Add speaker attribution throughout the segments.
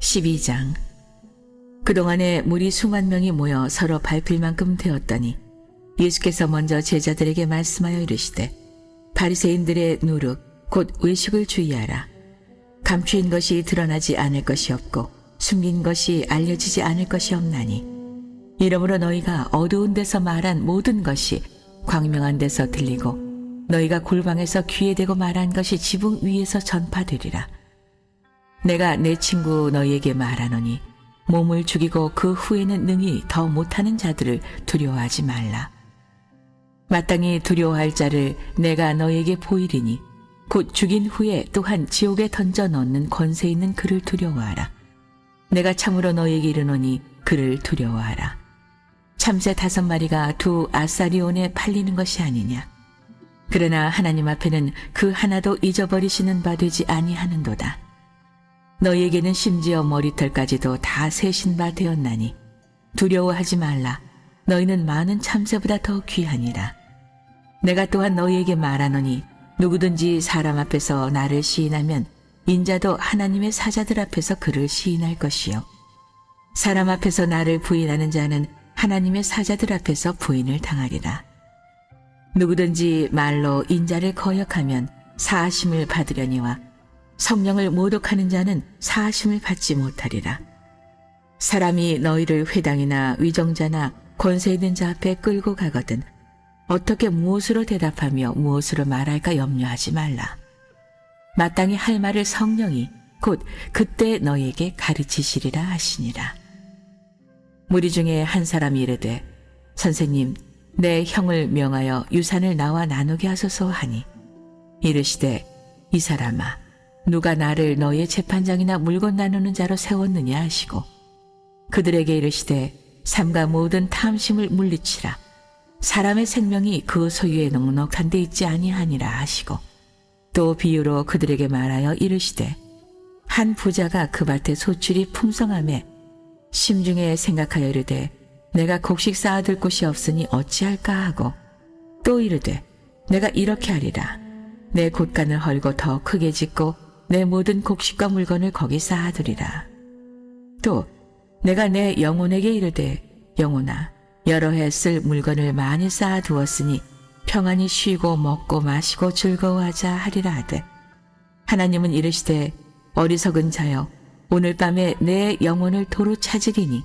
Speaker 1: (12장) 그동안에 무리 수만 명이 모여 서로 밟힐 만큼 되었더니 예수께서 먼저 제자들에게 말씀하여 이르시되 바리새인들의 누룩 곧 외식을 주의하라. 감추인 것이 드러나지 않을 것이 없고 숨긴 것이 알려지지 않을 것이 없나니. 이러므로 너희가 어두운 데서 말한 모든 것이 광명한 데서 들리고 너희가 골방에서 귀에 대고 말한 것이 지붕 위에서 전파되리라 내가 내 친구 너희에게 말하노니 몸을 죽이고 그 후에는 능히 더 못하는 자들을 두려워하지 말라. 마땅히 두려워할 자를 내가 너희에게 보이리니 곧 죽인 후에 또한 지옥에 던져 넣는 권세 있는 그를 두려워하라. 내가 참으로 너희에게 이르노니 그를 두려워하라. 참새 다섯 마리가 두 아사리온에 팔리는 것이 아니냐. 그러나 하나님 앞에는 그 하나도 잊어버리시는 바 되지 아니하는도다. 너희에게는 심지어 머리털까지도 다 세신 바 되었나니 두려워하지 말라. 너희는 많은 참새보다 더 귀하니라. 내가 또한 너희에게 말하노니 누구든지 사람 앞에서 나를 시인하면 인자도 하나님의 사자들 앞에서 그를 시인할 것이요. 사람 앞에서 나를 부인하는 자는 하나님의 사자들 앞에서 부인을 당하리라. 누구든지 말로 인자를 거역하면 사하심을 받으려니와 성령을 모독하는 자는 사하심을 받지 못하리라. 사람이 너희를 회당이나 위정자나 권세 있는 자 앞에 끌고 가거든 어떻게 무엇으로 대답하며 무엇으로 말할까 염려하지 말라. 마땅히 할 말을 성령이 곧 그때 너희에게 가르치시리라 하시니라. 무리 중에 한 사람이 이르되 선생님 내 형을 명하여 유산을 나와 나누게 하소서 하니 이르시되 이 사람아 누가 나를 너의 재판장이나 물건 나누는 자로 세웠느냐 하시고 그들에게 이르시되 삼가 모든 탐심을 물리치라. 사람의 생명이 그 소유에 넉넉한 데 있지 아니하니라 하시고 또 비유로 그들에게 말하여 이르시되 한 부자가 그 밭에 소출이 풍성함에 심중에 생각하여 이르되 내가 곡식 쌓아둘 곳이 없으니 어찌할까 하고 또 이르되 내가 이렇게 하리라 내 곳간을 헐고 더 크게 짓고 내 모든 곡식과 물건을 거기 쌓아두리라. 또 내가 내 영혼에게 이르되 영혼아 여러 해 쓸 물건을 많이 쌓아두었으니 평안히 쉬고 먹고 마시고 즐거워하자 하리라 하되 하나님은 이르시되 어리석은 자여 오늘 밤에 내 영혼을 도로 찾으리니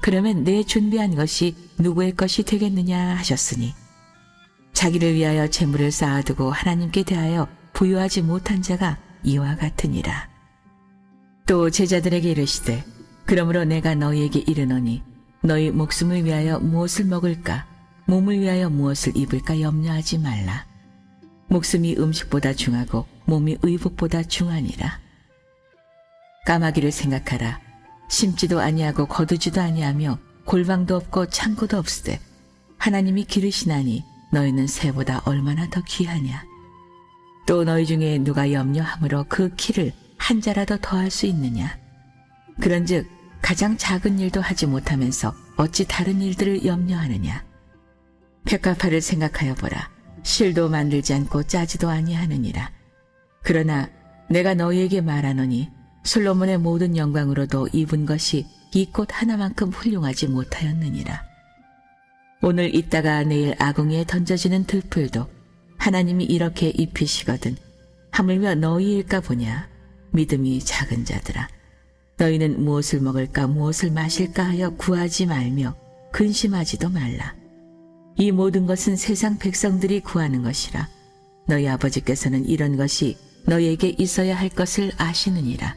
Speaker 1: 그러면 내 준비한 것이 누구의 것이 되겠느냐 하셨으니 자기를 위하여 재물을 쌓아두고 하나님께 대하여 부유하지 못한 자가 이와 같으니라. 또 제자들에게 이르시되 그러므로 내가 너희에게 이르노니 너희 목숨을 위하여 무엇을 먹을까 몸을 위하여 무엇을 입을까 염려하지 말라. 목숨이 음식보다 중하고 몸이 의복보다 중하니라. 까마귀를 생각하라. 심지도 아니하고 거두지도 아니하며 골방도 없고 창고도 없으되 하나님이 기르시나니 너희는 새보다 얼마나 더 귀하냐. 또 너희 중에 누가 염려함으로 그 키를 한 자라도 더할 수 있느냐. 그런즉 가장 작은 일도 하지 못하면서 어찌 다른 일들을 염려하느냐. 백합화를 생각하여 보라. 실도 만들지 않고 짜지도 아니하느니라. 그러나 내가 너희에게 말하노니 솔로몬의 모든 영광으로도 입은 것이 이 꽃 하나만큼 훌륭하지 못하였느니라. 오늘 있다가 내일 아궁이에 던져지는 들풀도 하나님이 이렇게 입히시거든 하물며 너희일까 보냐? 믿음이 작은 자들아 너희는 무엇을 먹을까 무엇을 마실까 하여 구하지 말며 근심하지도 말라. 이 모든 것은 세상 백성들이 구하는 것이라. 너희 아버지께서는 이런 것이 너희에게 있어야 할 것을 아시느니라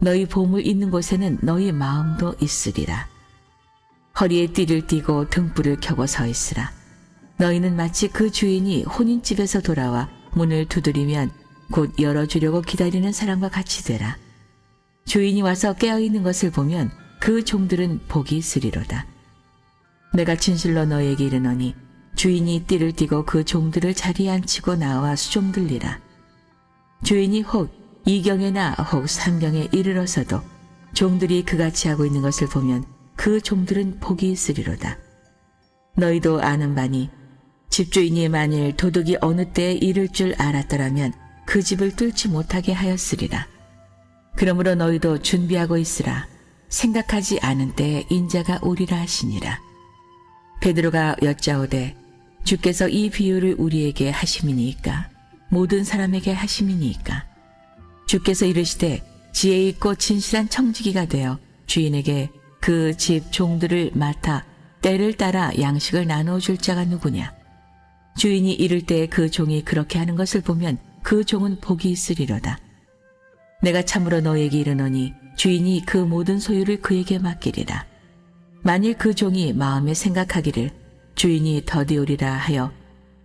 Speaker 1: 너희 보물 있는 곳에는 너희 마음도 있으리라. 허리에 띠를 띠고 등불을 켜고 서 있으라. 너희는 마치 그 주인이 혼인집에서 돌아와 문을 두드리면 곧 열어주려고 기다리는 사람과 같이 되라. 주인이 와서 깨어있는 것을 보면 그 종들은 복이 있으리로다. 내가 진실로 너에게 이르노니 주인이 띠를 띠고 그 종들을 자리에 앉히고 나와 수종 들리라. 주인이 혹 이경에나 혹 삼경에 이르러서도 종들이 그같이 하고 있는 것을 보면 그 종들은 복이 있으리로다. 너희도 아는 바니 집주인이 만일 도둑이 어느 때에 이를 줄 알았더라면 그 집을 뚫지 못하게 하였으리라. 그러므로 너희도 준비하고 있으라. 생각하지 않은 때에 인자가 오리라 하시니라. 베드로가 여짜오되 주께서 이 비유를 우리에게 하심이니까 모든 사람에게 하심이니까 주께서 이르시되 지혜 있고 진실한 청지기가 되어 주인에게 그 집 종들을 맡아 때를 따라 양식을 나누어 줄 자가 누구냐? 주인이 이를 때그 종이 그렇게 하는 것을 보면 그 종은 복이 있으리로다. 내가 참으로 너에게 이르노니 주인이 그 모든 소유를 그에게 맡기리라. 만일 그 종이 마음에 생각하기를 주인이 더디오리라 하여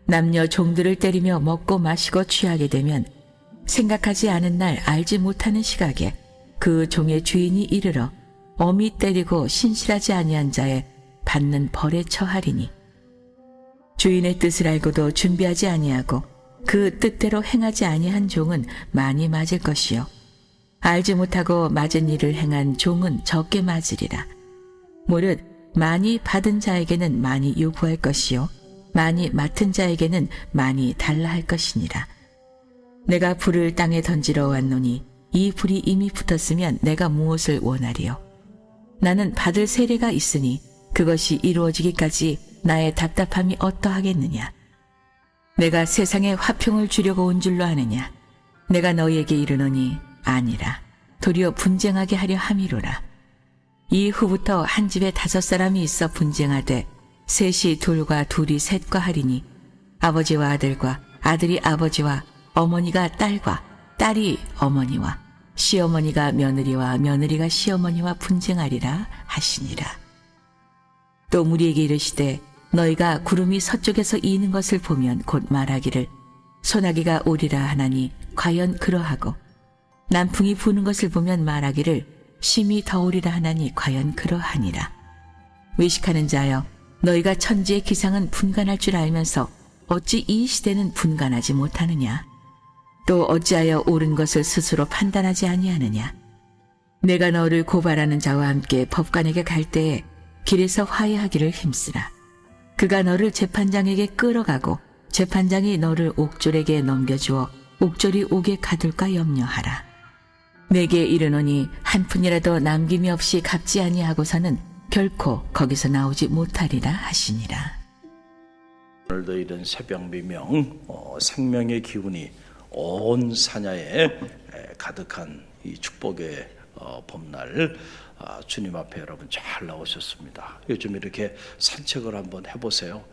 Speaker 1: 남녀 종들을 때리며 먹고 마시고 취하게 되면 생각하지 않은 날 알지 못하는 시각에 그 종의 주인이 이르러 엄히 때리고 신실하지 아니한 자에 받는 벌에 처하리니 주인의 뜻을 알고도 준비하지 아니하고 그 뜻대로 행하지 아니한 종은 많이 맞을 것이요. 알지 못하고 맞은 일을 행한 종은 적게 맞으리라. 무릇 많이 받은 자에게는 많이 요구할 것이요. 많이 맡은 자에게는 많이 달라 할 것이니라 내가 불을 땅에 던지러 왔노니 이 불이 이미 붙었으면 내가 무엇을 원하리요? 나는 받을 세례가 있으니 그것이 이루어지기까지 나의 답답함이 어떠하겠느냐? 내가 세상에 화평을 주려고 온 줄로 아느냐? 내가 너희에게 이르노니 아니라 도리어 분쟁하게 하려 함이로라. 이 후부터 한 집에 다섯 사람이 있어 분쟁하되 셋이 둘과 둘이 셋과 하리니 아버지와 아들과 아들이 아버지와 어머니가 딸과 딸이 어머니와 시어머니가 며느리와 며느리가 시어머니와 분쟁하리라 하시니라. 또 무리에게 이르시되 너희가 구름이 서쪽에서 이는 것을 보면 곧 말하기를 소나기가 오리라 하나니 과연 그러하고 남풍이 부는 것을 보면 말하기를 심히 더우리라 하나니 과연 그러하니라. 외식하는 자여 너희가 천지의 기상은 분간할 줄 알면서 어찌 이 시대는 분간하지 못하느냐? 또 어찌하여 옳은 것을 스스로 판단하지 아니하느냐? 내가 너를 고발하는 자와 함께 법관에게 갈 때에 길에서 화해하기를 힘쓰라. 그가 너를 재판장에게 끌어가고 재판장이 너를 옥졸에게 넘겨주어 옥졸이 옥에 가둘까 염려하라. 내게 이르노니 한 푼이라도 남김이 없이 갚지 아니하고서는 결코 거기서 나오지 못하리라 하시니라.
Speaker 2: 오늘도 이런 새벽 미명 어, 생명의 기운이 온 사냐에 에, 가득한 이 축복의 어, 봄날 아, 주님 앞에 여러분 잘 나오셨습니다. 요즘 이렇게 산책을 한번 해보세요.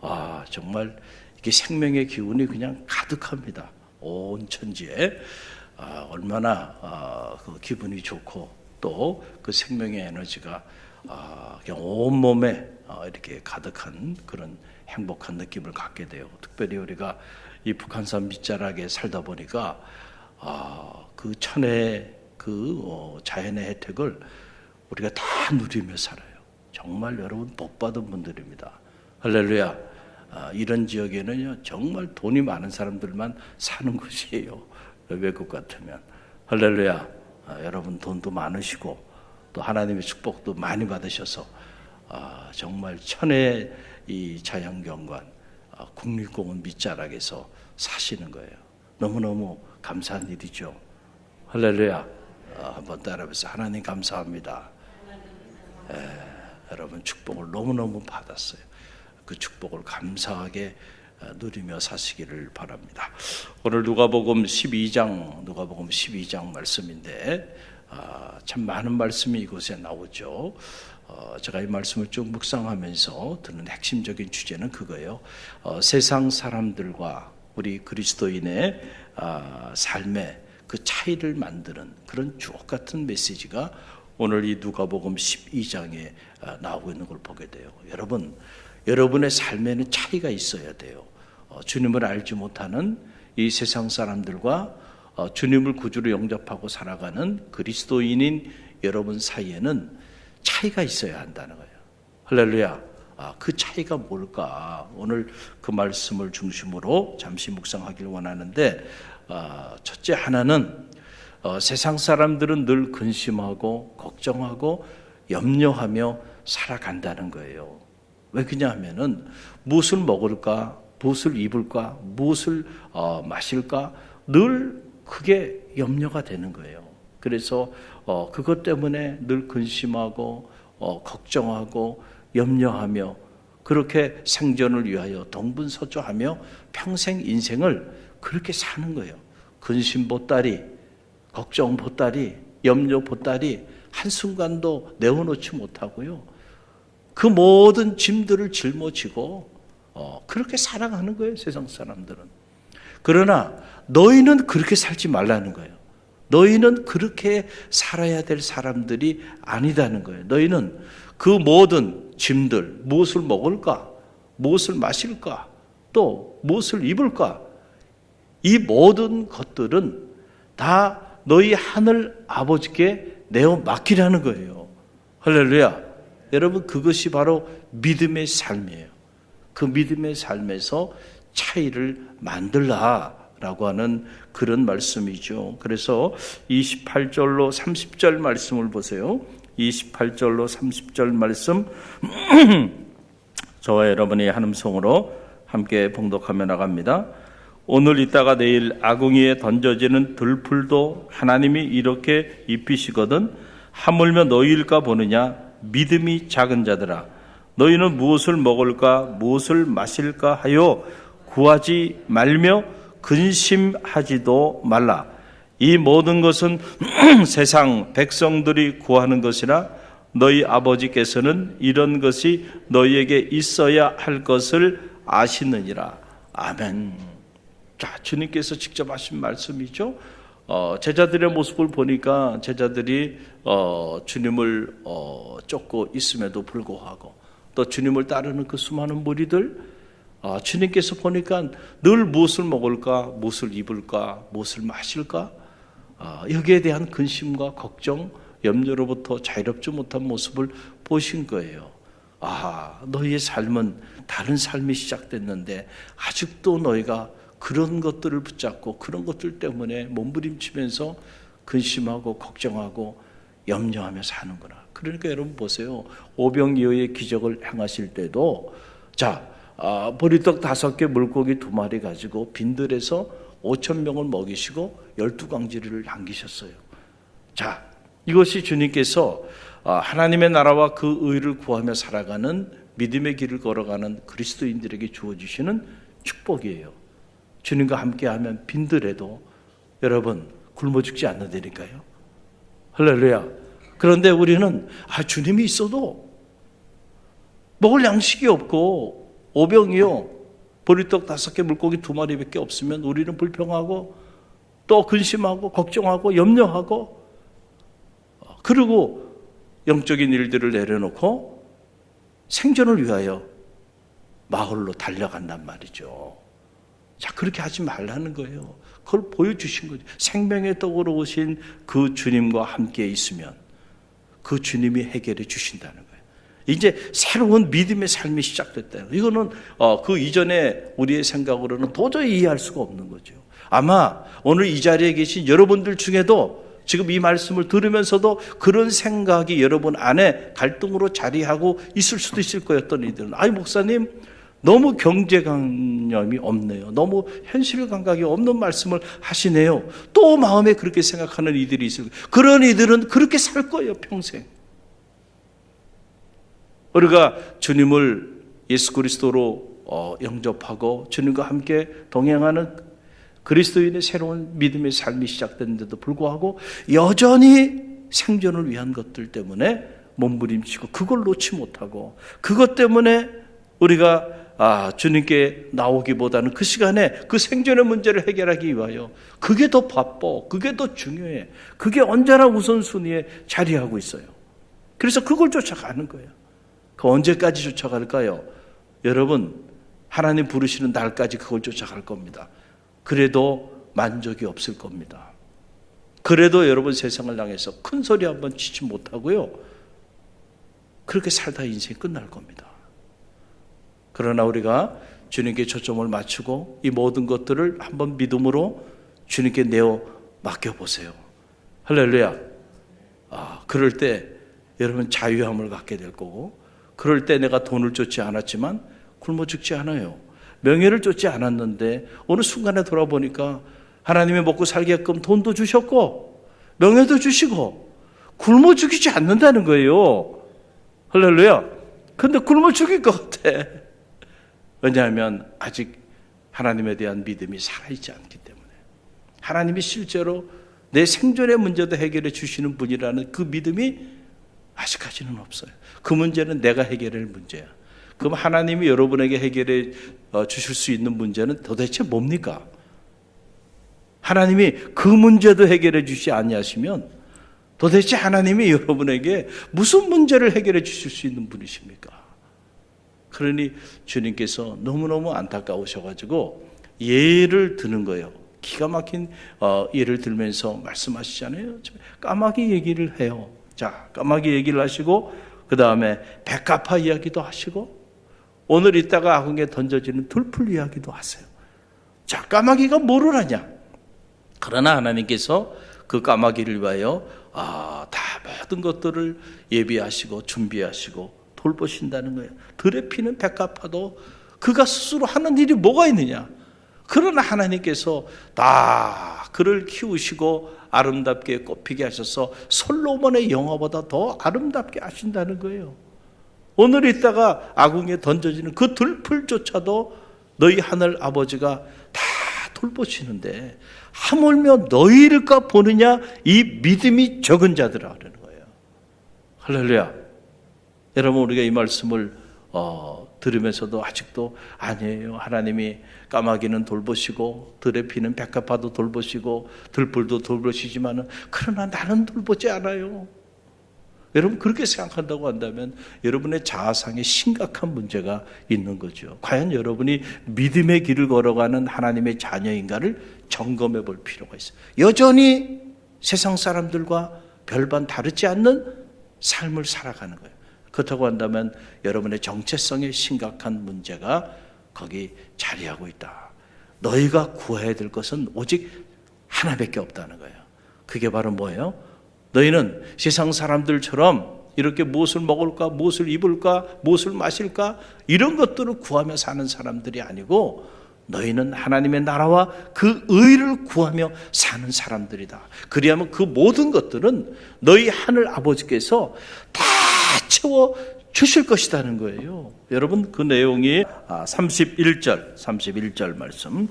Speaker 2: 아 정말 이게 생명의 기운이 그냥 가득합니다. 온 천지에 아, 얼마나 아, 그 기분이 좋고 또 그 생명의 에너지가 아, 그냥 온 몸에 아, 이렇게 가득한 그런 행복한 느낌을 갖게 돼요. 특별히 우리가 이 북한산 밑자락에 살다 보니까 아, 그 천의 그 어, 자연의 혜택을 우리가 다 누리며 살아요. 정말 여러분 복 받은 분들입니다. 할렐루야. 아, 이런 지역에는요 정말 돈이 많은 사람들만 사는 곳이에요. 외국 같으면 할렐루야. 아, 여러분 돈도 많으시고 또 하나님의 축복도 많이 받으셔서 아, 정말 천의 이 자연경관 아, 국립공원 밑자락에서 사시는 거예요. 너무너무 감사한 일이죠. 할렐루야. 아, 한번 따라해보세요. 하나님 감사합니다. 에, 여러분 축복을 너무너무 받았어요. 그 축복을 감사하게 어, 누리며 사시기를 바랍니다. 오늘 누가복음 12장 누가복음 12장 말씀인데 아, 참 많은 말씀이 이곳에 나오죠. 어, 제가 이 말씀을 쭉 묵상하면서 드는 핵심적인 주제는 그거예요. 어, 세상 사람들과 우리 그리스도인의 아, 삶의 그 차이를 만드는 그런 주옥 같은 메시지가 오늘 이 누가복음 12장에 아, 나오고 있는 걸 보게 돼요. 여러분, 여러분의 삶에는 차이가 있어야 돼요. 어, 주님을 알지 못하는 이 세상 사람들과 어, 주님을 구주로 영접하고 살아가는 그리스도인인 여러분 사이에는 차이가 있어야 한다는 거예요. 할렐루야. 아, 그 차이가 뭘까? 오늘 그 말씀을 중심으로 잠시 묵상하길 원하는데, 아, 첫째 하나는 어, 세상 사람들은 늘 근심하고 걱정하고 염려하며 살아간다는 거예요. 왜 그냐 하면은 무엇을 먹을까, 무엇을 입을까, 무엇을 어, 마실까 늘 그게 염려가 되는 거예요. 그래서 어, 그것 때문에 늘 근심하고 어, 걱정하고 염려하며 그렇게 생존을 위하여 동분서주하며 평생 인생을 그렇게 사는 거예요. 근심 보따리, 걱정 보따리, 염려 보따리 한순간도 내어놓지 못하고요. 그 모든 짐들을 짊어지고 어, 그렇게 살아가는 거예요, 세상 사람들은. 그러나 너희는 그렇게 살지 말라는 거예요. 너희는 그렇게 살아야 될 사람들이 아니다는 거예요. 너희는 그 모든 짐들, 무엇을 먹을까? 무엇을 마실까? 또 무엇을 입을까? 이 모든 것들은 다 너희 하늘 아버지께 내어 맡기라는 거예요. 할렐루야. 여러분, 그것이 바로 믿음의 삶이에요. 그 믿음의 삶에서 차이를 만들라 라고 하는 그런 말씀이죠. 그래서 28절로 30절 말씀을 보세요. 28절로 30절 말씀 저와 여러분이 한음성으로 함께 봉독하며 나갑니다. 오늘 있다가 내일 아궁이에 던져지는 들풀도 하나님이 이렇게 입히시거든 하물며 너희일까 보느냐 믿음이 작은 자들아 너희는 무엇을 먹을까 무엇을 마실까 하여 구하지 말며 근심하지도 말라 이 모든 것은 세상 백성들이 구하는 것이라 너희 아버지께서는 이런 것이 너희에게 있어야 할 것을 아시느니라 아멘. 자, 주님께서 직접 하신 말씀이죠. 어, 제자들의 모습을 보니까 제자들이 어, 주님을 어, 쫓고 있음에도 불구하고 또 주님을 따르는 그 수많은 무리들 어, 주님께서 보니까 늘 무엇을 먹을까, 무엇을 입을까, 무엇을 마실까 어, 여기에 대한 근심과 걱정, 염려로부터 자유롭지 못한 모습을 보신 거예요. 아, 너희의 삶은 다른 삶이 시작됐는데 아직도 너희가 그런 것들을 붙잡고 그런 것들 때문에 몸부림치면서 근심하고 걱정하고 염려하며 사는구나. 그러니까 여러분 보세요. 오병이어의 기적을 행하실 때도 자 아, 보리떡 다섯 개 물고기 두 마리 가지고 빈들에서 오천 명을 먹이시고 열두 광지리를 남기셨어요. 자 이것이 주님께서 아, 하나님의 나라와 그 의를 구하며 살아가는 믿음의 길을 걸어가는 그리스도인들에게 주어지시는 축복이에요. 주님과 함께하면 빈들에도 여러분 굶어 죽지 않는다니까요. 할렐루야. 그런데 우리는 아 주님이 있어도 먹을 양식이 없고 오병이요 보리떡 다섯 개 물고기 두 마리밖에 없으면 우리는 불평하고 또 근심하고 걱정하고 염려하고 어, 그리고 영적인 일들을 내려놓고 생존을 위하여 마을로 달려간단 말이죠. 자, 그렇게 하지 말라는 거예요. 그걸 보여주신 거죠. 생명의 떡으로 오신 그 주님과 함께 있으면 그 주님이 해결해 주신다는 거예요. 이제 새로운 믿음의 삶이 시작됐다. 이거는 어, 그 이전에 우리의 생각으로는 도저히 이해할 수가 없는 거죠. 아마 오늘 이 자리에 계신 여러분들 중에도 지금 이 말씀을 들으면서도 그런 생각이 여러분 안에 갈등으로 자리하고 있을 수도 있을. 어떤 이들은. 아이, 목사님, 너무 경제관념이 없네요. 너무 현실 감각이 없는 말씀을 하시네요. 또 마음에 그렇게 생각하는 이들이 있을 거예요. 그런 이들은 그렇게 살 거예요, 평생. 우리가 주님을 예수 그리스도로 어, 영접하고 주님과 함께 동행하는 그리스도인의 새로운 믿음의 삶이 시작됐는데도 불구하고 여전히 생존을 위한 것들 때문에 몸부림치고 그걸 놓지 못하고 그것 때문에 우리가 아, 주님께 나오기보다는 그 시간에 그 생존의 문제를 해결하기 위하여 그게 더 바빠, 그게 더 중요해, 그게 언제나 우선순위에 자리하고 있어요. 그래서 그걸 쫓아가는 거예요. 그 언제까지 쫓아갈까요? 여러분, 하나님 부르시는 날까지 그걸 쫓아갈 겁니다. 그래도 만족이 없을 겁니다. 그래도 여러분 세상을 향해서 큰 소리 한번 치지 못하고요. 그렇게 살다 인생이 끝날 겁니다. 그러나 우리가 주님께 초점을 맞추고 이 모든 것들을 한번 믿음으로 주님께 내어 맡겨보세요. 할렐루야. 아, 그럴 때 여러분 자유함을 갖게 될 거고, 그럴 때 내가 돈을 쫓지 않았지만 굶어 죽지 않아요. 명예를 쫓지 않았는데 어느 순간에 돌아보니까 하나님이 먹고 살게끔 돈도 주셨고, 명예도 주시고, 굶어 죽이지 않는다는 거예요. 할렐루야. 근데 굶어 죽일 것 같아. 왜냐하면 아직 하나님에 대한 믿음이 살아있지 않기 때문에. 하나님이 실제로 내 생존의 문제도 해결해 주시는 분이라는 그 믿음이 아직까지는 없어요. 그 문제는 내가 해결할 문제야. 그럼 하나님이 여러분에게 해결해 어, 주실 수 있는 문제는 도대체 뭡니까? 하나님이 그 문제도 해결해 주시 아니하시면 도대체 하나님이 여러분에게 무슨 문제를 해결해 주실 수 있는 분이십니까? 그러니 주님께서 너무너무 안타까우셔가지고 예를 드는 거예요. 기가 막힌 어, 예를 들면서 말씀하시잖아요. 까마귀 얘기를 해요. 자, 까마귀 얘기를 하시고 그 다음에 백합화 이야기도 하시고 오늘 이따가 아궁에 던져지는 들풀 이야기도 하세요. 자, 까마귀가 뭐를 하냐? 그러나 하나님께서 그 까마귀를 위하여 아, 다 모든 것들을 예비하시고 준비하시고 돌보신다는 거예요. 들에 피는 백합화도 그가 스스로 하는 일이 뭐가 있느냐? 그러나 하나님께서 다 그를 키우시고 아름답게 꽃피게 하셔서 솔로몬의 영화보다 더 아름답게 하신다는 거예요. 오늘 있다가 아궁에 던져지는 그 들풀조차도 너희 하늘 아버지가 다 돌보시는데 하물며 너희를까 보느냐 이 믿음이 적은 자들아 그러는 거예요. 할렐루야. 여러분 우리가 이 말씀을 어, 들으면서도 아직도 아니에요. 하나님이 까마귀는 돌보시고 들에 피는 백합화도 돌보시고 들불도 돌보시지만은 그러나 나는 돌보지 않아요. 여러분 그렇게 생각한다고 한다면 여러분의 자아상에 심각한 문제가 있는 거죠. 과연 여러분이 믿음의 길을 걸어가는 하나님의 자녀인가를 점검해 볼 필요가 있어요. 여전히 세상 사람들과 별반 다르지 않는 삶을 살아가는 거예요. 그렇다고 한다면 여러분의 정체성에 심각한 문제가 거기 자리하고 있다. 너희가 구해야 될 것은 오직 하나밖에 없다는 거예요. 그게 바로 뭐예요? 너희는 세상 사람들처럼 이렇게 무엇을 먹을까, 무엇을 입을까, 무엇을 마실까 이런 것들을 구하며 사는 사람들이 아니고 너희는 하나님의 나라와 그 의를 구하며 사는 사람들이다. 그리하면 그 모든 것들은 너희 하늘 아버지께서 다 채워 주실 것이라는 거예요. 여러분 그 내용이 31절, 31절 말씀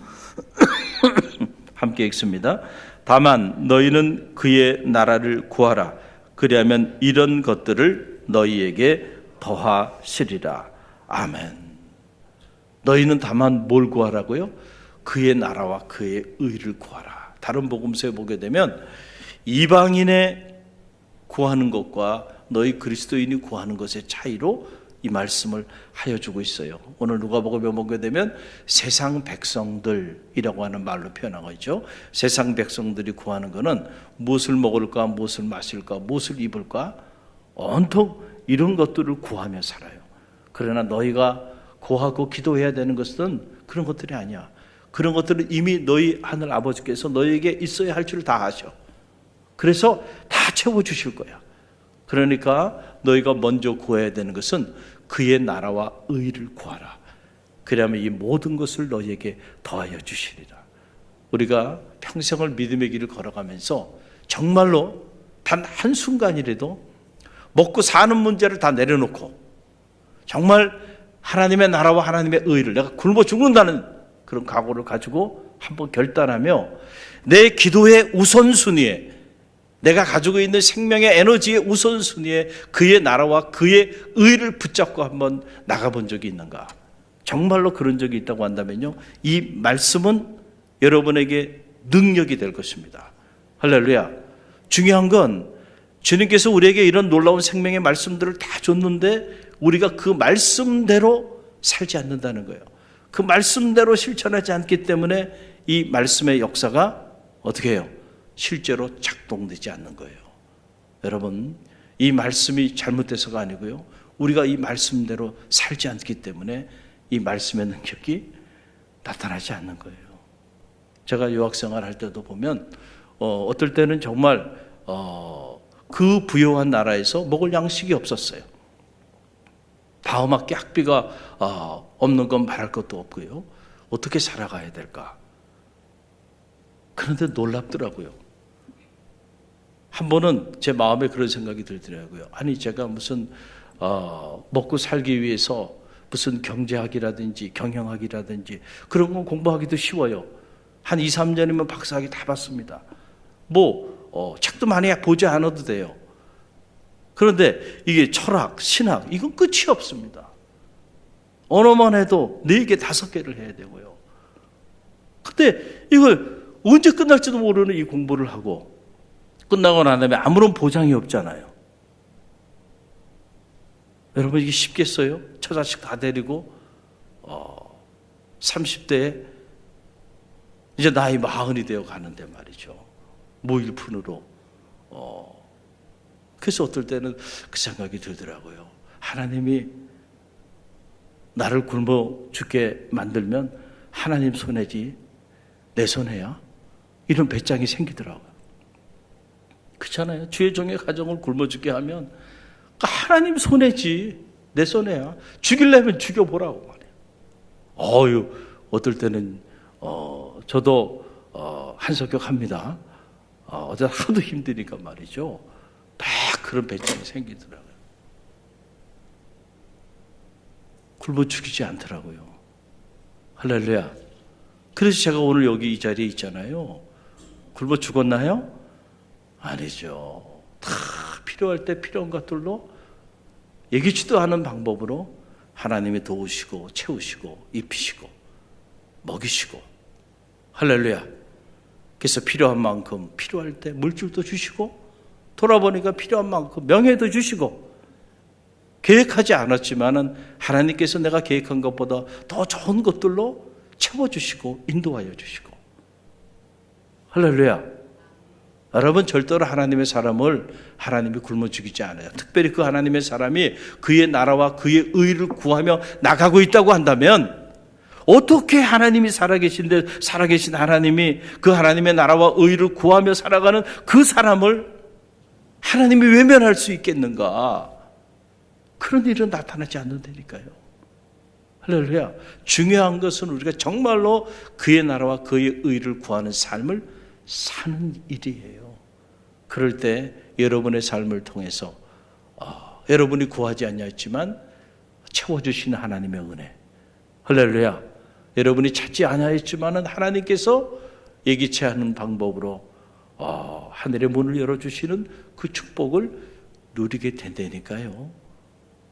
Speaker 2: 함께 읽습니다. 다만 너희는 그의 나라를 구하라. 그리하면 이런 것들을 너희에게 더하시리라. 아멘. 너희는 다만 뭘 구하라고요? 그의 나라와 그의 의를 구하라. 다른 복음서에 보게 되면 이방인의 구하는 것과 너희 그리스도인이 구하는 것의 차이로 이 말씀을 하여 주고 있어요. 오늘 누가복음에 보게 되면 세상 백성들이라고 하는 말로 표현하고 있죠. 세상 백성들이 구하는 것은 무엇을 먹을까, 무엇을 마실까, 무엇을 입을까, 온통 이런 것들을 구하며 살아요. 그러나 너희가 구하고 기도해야 되는 것은 그런 것들이 아니야. 그런 것들은 이미 너희 하늘 아버지께서 너희에게 있어야 할 줄을 다 아셔. 그래서 다 채워 주실 거야. 그러니까 너희가 먼저 구해야 되는 것은 그의 나라와 의를 구하라. 그러면 이 모든 것을 너희에게 더하여 주시리라. 우리가 평생을 믿음의 길을 걸어가면서 정말로 단 한순간이라도 먹고 사는 문제를 다 내려놓고 정말 하나님의 나라와 하나님의 의를 내가 굶어 죽는다는 그런 각오를 가지고 한번 결단하며 내 기도의 우선순위에 내가 가지고 있는 생명의 에너지의 우선순위에 그의 나라와 그의 의를 붙잡고 한번 나가본 적이 있는가? 정말로 그런 적이 있다고 한다면요. 이 말씀은 여러분에게 능력이 될 것입니다. 할렐루야. 중요한 건 주님께서 우리에게 이런 놀라운 생명의 말씀들을 다 줬는데 우리가 그 말씀대로 살지 않는다는 거예요. 그 말씀대로 실천하지 않기 때문에 이 말씀의 역사가 어떻게 해요? 실제로 작동되지 않는 거예요. 여러분, 이 말씀이 잘못돼서가 아니고요. 우리가 이 말씀대로 살지 않기 때문에 이 말씀의 능력이 나타나지 않는 거예요. 제가 유학생활 할 때도 보면 어, 어떨 때는 정말 어, 그 부여한 나라에서 먹을 양식이 없었어요. 다음 학기 학비가 어, 없는 건 말할 것도 없고요. 어떻게 살아가야 될까? 그런데 놀랍더라고요. 한 번은 제 마음에 그런 생각이 들더라고요. 아니 제가 무슨 어, 먹고 살기 위해서 무슨 경제학이라든지 경영학이라든지 그런 건 공부하기도 쉬워요. 한 2, 3년이면 박사학위 다 받습니다. 뭐 어, 책도 많이 보지 않아도 돼요. 그런데 이게 철학, 신학 이건 끝이 없습니다. 언어만 해도 네 개, 다섯 개를 해야 되고요. 근데 이걸 언제 끝날지도 모르는 이 공부를 하고 끝나고 난 다음에 아무런 보장이 없잖아요. 여러분 이게 쉽겠어요? 처자식 다 데리고 어, 30대에 이제 나이 마흔이 되어 가는데 말이죠. 모일푼으로 어, 그래서 어떨 때는 그 생각이 들더라고요. 하나님이 나를 굶어 죽게 만들면 하나님 손해지 내 손해야? 이런 배짱이 생기더라고요. 그렇잖아요. 주의 종의 가정을 굶어 죽게 하면 하나님 손해지 내 손해야. 죽이려면 죽여보라고 말이에요. 어유 어떨 때는 어, 저도 어, 한석격 합니다. 어, 어제 하도 힘드니까 말이죠. 막 그런 배짱이 생기더라고요. 굶어 죽이지 않더라고요. 할렐루야. 그래서 제가 오늘 여기 이 자리에 있잖아요. 굶어 죽었나요? 아니죠. 다 필요할 때 필요한 것들로 얘기지도 않은 방법으로 하나님이 도우시고 채우시고 입히시고 먹이시고 할렐루야. 그래서 필요한 만큼 필요할 때 물질도 주시고 돌아보니까 필요한 만큼 명예도 주시고 계획하지 않았지만은 하나님께서 내가 계획한 것보다 더 좋은 것들로 채워주시고 인도하여 주시고 할렐루야. 여러분 절대로 하나님의 사람을 하나님이 굶어 죽이지 않아요. 특별히 그 하나님의 사람이 그의 나라와 그의 의를 구하며 나가고 있다고 한다면 어떻게 하나님이 살아계신데 살아계신 하나님이 그 하나님의 나라와 의를 구하며 살아가는 그 사람을 하나님이 외면할 수 있겠는가? 그런 일은 나타나지 않는다니까요. 할렐루야. 중요한 것은 우리가 정말로 그의 나라와 그의 의를 구하는 삶을 사는 일이에요. 그럴 때 여러분의 삶을 통해서 어, 여러분이 구하지 않냐 했지만 채워주시는 하나님의 은혜. 할렐루야. 여러분이 찾지 않아 했지만은 하나님께서 예기치 않은 방법으로 어, 하늘의 문을 열어주시는 그 축복을 누리게 된다니까요.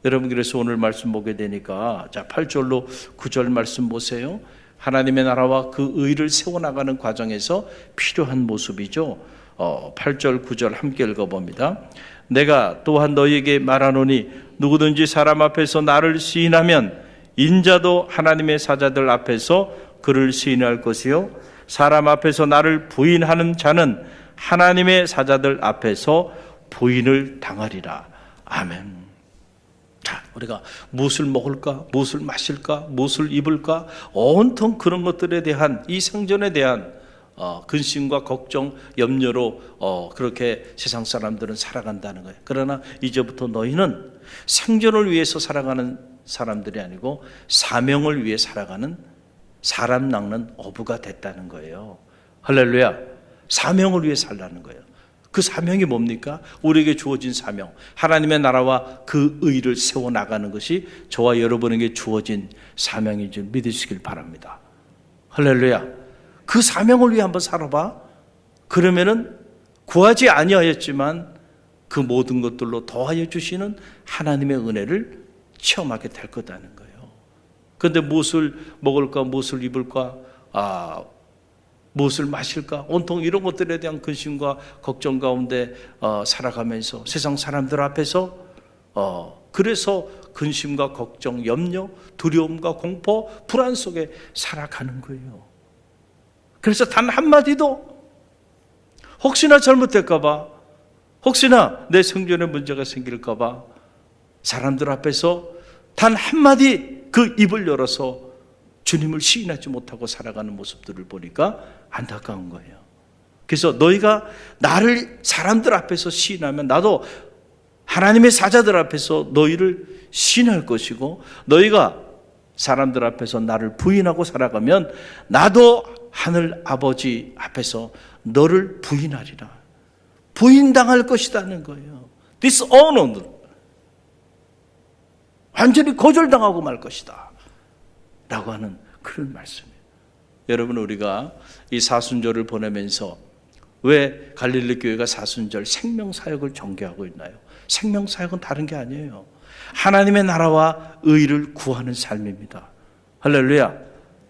Speaker 2: 여러분 그래서 오늘 말씀 보게 되니까 자 8절로 9절 말씀 보세요. 하나님의 나라와 그 의를 세워나가는 과정에서 필요한 모습이죠. 어, 8절 9절 함께 읽어봅니다. 내가 또한 너희에게 말하노니 누구든지 사람 앞에서 나를 시인하면 인자도 하나님의 사자들 앞에서 그를 시인할 것이요 사람 앞에서 나를 부인하는 자는 하나님의 사자들 앞에서 부인을 당하리라. 아멘. 자, 우리가 무엇을 먹을까, 무엇을 마실까, 무엇을 입을까, 온통 그런 것들에 대한 이 생존에 대한 어, 근심과 걱정, 염려로 어, 그렇게 세상 사람들은 살아간다는 거예요. 그러나 이제부터 너희는 생존을 위해서 살아가는 사람들이 아니고 사명을 위해 살아가는 사람 낚는 어부가 됐다는 거예요. 할렐루야. 사명을 위해 살라는 거예요. 그 사명이 뭡니까? 우리에게 주어진 사명. 하나님의 나라와 그 의를 세워 나가는 것이 저와 여러분에게 주어진 사명인 줄 믿으시길 바랍니다. 할렐루야. 그 사명을 위해 한번 살아봐. 그러면은 구하지 아니하였지만 그 모든 것들로 더하여 주시는 하나님의 은혜를 체험하게 될 거다는 거예요. 그런데 무엇을 먹을까, 무엇을 입을까, 아, 무엇을 마실까? 온통 이런 것들에 대한 근심과 걱정 가운데 어, 살아가면서 세상 사람들 앞에서 어, 그래서 근심과 걱정, 염려, 두려움과 공포, 불안 속에 살아가는 거예요. 그래서 단 한마디도 혹시나 잘못될까봐, 혹시나 내 성전에 문제가 생길까봐 사람들 앞에서 단 한마디 그 입을 열어서 주님을 시인하지 못하고 살아가는 모습들을 보니까 안타까운 거예요. 그래서 너희가 나를 사람들 앞에서 시인하면 나도 하나님의 사자들 앞에서 너희를 시인할 것이고 너희가 사람들 앞에서 나를 부인하고 살아가면 나도 하늘 아버지 앞에서 너를 부인하리라. 부인당할 것이다는 거예요. disowned. 완전히 거절당하고 말 것이다. 라고 하는 그런 말씀이에요. 여러분, 우리가 이 사순절을 보내면서 왜 갈릴리 교회가 사순절 생명 사역을 전개하고 있나요? 생명 사역은 다른 게 아니에요. 하나님의 나라와 의를 구하는 삶입니다. 할렐루야.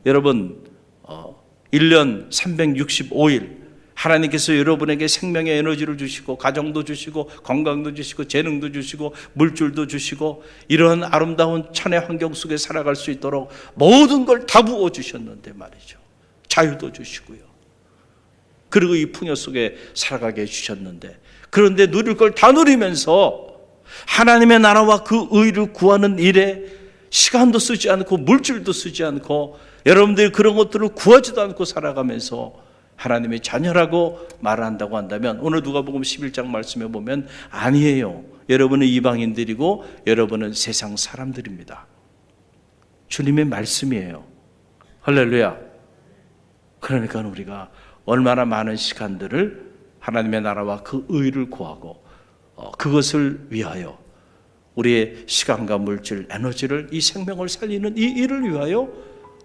Speaker 2: 여러분, 어, 1년 365일 하나님께서 여러분에게 생명의 에너지를 주시고 가정도 주시고 건강도 주시고 재능도 주시고 물줄도 주시고 이런 아름다운 천의 환경 속에 살아갈 수 있도록 모든 걸 다 부어 주셨는데 말이죠. 자유도 주시고요. 그리고 이 풍요 속에 살아가게 해주셨는데 그런데 누릴 걸 다 누리면서 하나님의 나라와 그 의를 구하는 일에 시간도 쓰지 않고 물질도 쓰지 않고 여러분들이 그런 것들을 구하지도 않고 살아가면서 하나님의 자녀라고 말한다고 한다면 오늘 누가복음 11장 말씀에 보면 아니에요. 여러분은 이방인들이고 여러분은 세상 사람들입니다. 주님의 말씀이에요. 할렐루야. 그러니까 우리가 얼마나 많은 시간들을 하나님의 나라와 그 의를 구하고 어, 그것을 위하여 우리의 시간과 물질, 에너지를 이 생명을 살리는 이 일을 위하여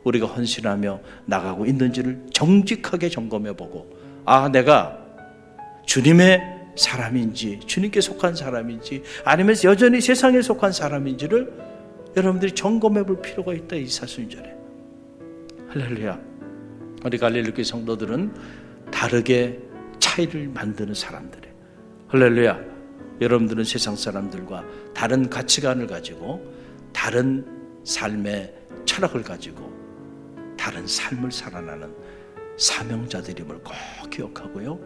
Speaker 2: 우리가 헌신하며 나가고 있는지를 정직하게 점검해 보고 아 내가 주님의 사람인지 주님께 속한 사람인지 아니면 여전히 세상에 속한 사람인지를 여러분들이 점검해 볼 필요가 있다 이 사순절에. 할렐루야 우리 갈릴리교 성도들은 다르게 차이를 만드는 사람들이 할렐루야 여러분들은 세상 사람들과 다른 가치관을 가지고 다른 삶의 철학을 가지고 다른 삶을 살아나는 사명자들임을 꼭 기억하고요.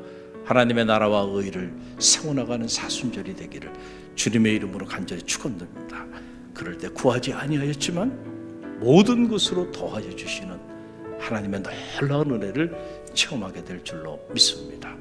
Speaker 2: 하나님의 나라와 의를 세워나가는 사순절이 되기를 주님의 이름으로 간절히 축원드립니다. 그럴 때 구하지 아니하였지만 모든 것으로 더하여 주시는 하나님의 놀라운 은혜를 체험하게 될 줄로 믿습니다.